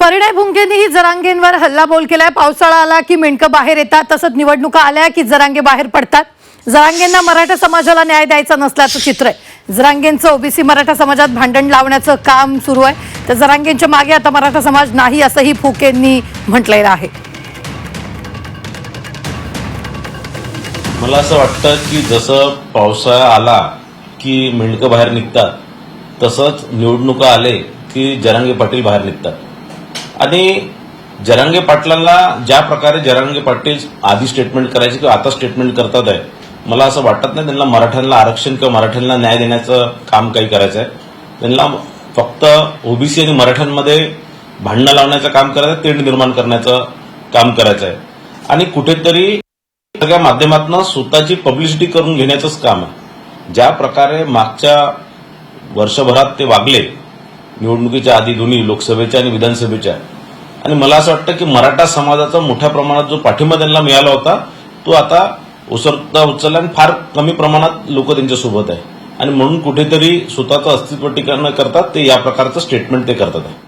परिणय भुंगेंनीही जरांगेंवर हल्लाबोल केलाय. पावसाळा आला की मेंढकं बाहेर येतात तसंच निवडणुका आल्या की जरांगे बाहेर पडतात. जरांगेंना मराठा समाजाला न्याय द्यायचा नसल्याचं चित्र आहे. जरांगेंचं ओबीसी मराठा समाजात भांडण लावण्याचं काम सुरू आहे. तर जरांगेंच्या मागे आता मराठा समाज नाही असंही फुकेंनी म्हटलेलं आहे. मला असं वाटतं की जसं पावसाळा आला की मेंढकं बाहेर निघतात तसंच निवडणुका आले की जरांगे पाटील बाहेर निघतात. आणि जरांगे पाटलांना ज्या प्रकारे जरांगे पाटील आधी स्टेटमेंट करायचे किंवा आता स्टेटमेंट करतात आहे मला असं वाटत नाही त्यांना मराठ्यांना आरक्षण किंवा मराठ्यांना न्याय देण्याचं काम काही करायचं आहे त्यांना फक्त ओबीसी आणि मराठ्यांमध्ये भांडणं लावण्याचं काम करायचं आहे, तेढ निर्माण करण्याचं काम करायचं आहे आणि कुठेतरी सगळ्या माध्यमातून स्वतःची पब्लिसिटी करून घेण्याचंच काम आहे. ज्या प्रकारे मागच्या वर्षभरात ते वागले निवडणुकीच्या आधी दोन्ही लोकसभेच्या आणि विधानसभेच्या. आणि मला असं वाटतं की मराठा समाजाचा मोठ्या प्रमाणात जो पाठिंबा त्यांना मिळाला होता तो आता उसरता उचलला आणि फार कमी प्रमाणात लोक त्यांच्यासोबत आहे. आणि म्हणून कुठेतरी स्वतःचं अस्तित्व टिकवणं करतात ते या प्रकारचं स्टेटमेंट ते करतात. आहे